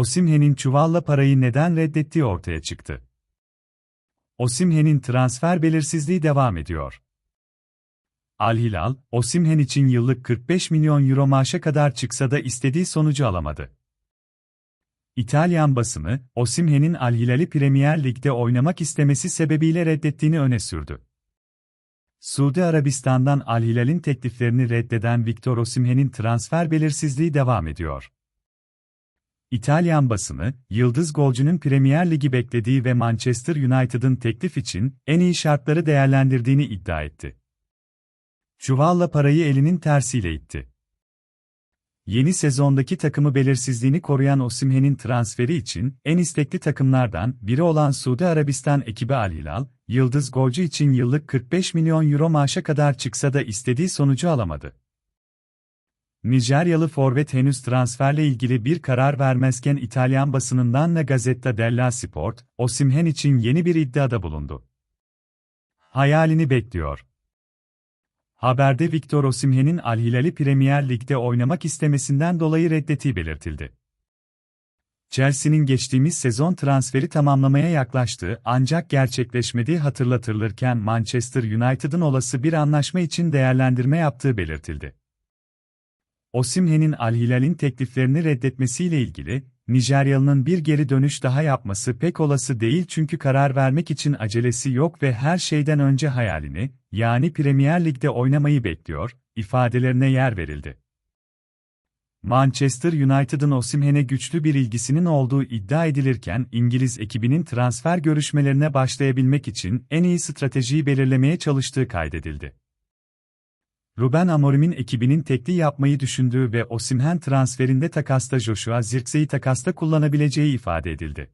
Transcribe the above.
Osimhen'in çuvalla parayı neden reddettiği ortaya çıktı. Osimhen'in transfer belirsizliği devam ediyor. Al Hilal, Osimhen için yıllık 45 milyon euro maaşa kadar çıksa da istediği sonucu alamadı. İtalyan basını, Osimhen'in Al Hilal'i Premier Lig'de oynamak istemesi sebebiyle reddettiğini öne sürdü. Suudi Arabistan'dan Al Hilal'in tekliflerini reddeden Victor Osimhen'in transfer belirsizliği devam ediyor. İtalyan basını, yıldız golcünün Premier Ligi beklediği ve Manchester United'ın teklif için en iyi şartları değerlendirdiğini iddia etti. Çuvalla parayı elinin tersiyle itti. Yeni sezondaki takımı belirsizliğini koruyan Osimhen'in transferi için en istekli takımlardan biri olan Suudi Arabistan ekibi Al Hilal, yıldız golcü için yıllık 45 milyon euro maaşa kadar çıksa da istediği sonucu alamadı. Nijeryalı forvet henüz transferle ilgili bir karar vermezken İtalyan basınından La Gazzetta della Sport, Osimhen için yeni bir iddiada bulundu. Hayalini bekliyor. Haberde Victor Osimhen'in Al Hilal'i Premier Lig'de oynamak istemesinden dolayı reddettiği belirtildi. Chelsea'nin geçtiğimiz sezon transferi tamamlamaya yaklaştığı ancak gerçekleşmediği hatırlatılırken Manchester United'ın olası bir anlaşma için değerlendirme yaptığı belirtildi. Osimhen'in Al Hilal'in tekliflerini reddetmesiyle ilgili, Nijeryalı'nın bir geri dönüş daha yapması pek olası değil çünkü karar vermek için acelesi yok ve her şeyden önce hayalini, yani Premier Lig'de oynamayı bekliyor, ifadelerine yer verildi. Manchester United'ın Osimhen'e güçlü bir ilgisinin olduğu iddia edilirken İngiliz ekibinin transfer görüşmelerine başlayabilmek için en iyi stratejiyi belirlemeye çalıştığı kaydedildi. Ruben Amorim'in ekibinin tekli yapmayı düşündüğü ve Osimhen transferinde takasta Joshua Zirkse'yi takasta kullanabileceği ifade edildi.